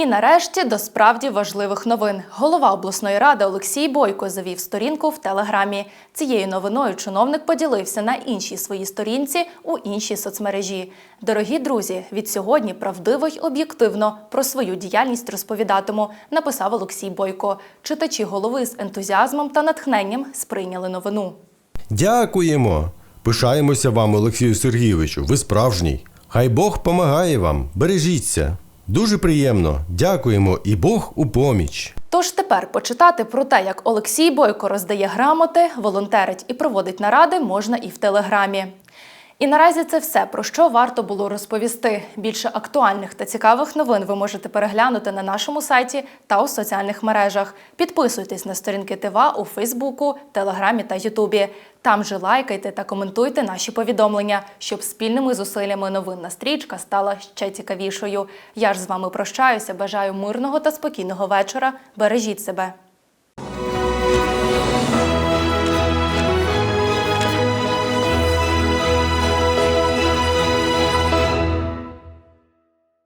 І нарешті до справді важливих новин. Голова обласної ради Олексій Бойко завів сторінку в телеграмі. Цією новиною чиновник поділився на іншій своїй сторінці у іншій соцмережі. Дорогі друзі, від сьогодні правдиво й об'єктивно про свою діяльність розповідатиму, написав Олексій Бойко. Читачі голови з ентузіазмом та натхненням сприйняли новину. Дякуємо. Пишаємося вам, Олексію Сергійовичу. Ви справжній. Хай Бог помагає вам. Бережіться. Дуже приємно. Дякуємо і Бог у поміч. Тож тепер почитати про те, як Олексій Бойко роздає грамоти, волонтерить і проводить наради можна і в телеграмі. І наразі це все, про що варто було розповісти. Більше актуальних та цікавих новин ви можете переглянути на нашому сайті та у соціальних мережах. Підписуйтесь на сторінки ТВА у Фейсбуку, Телеграмі та Ютубі. Там же лайкайте та коментуйте наші повідомлення, щоб спільними зусиллями новинна стрічка стала ще цікавішою. Я ж з вами прощаюся. Бажаю мирного та спокійного вечора. Бережіть себе.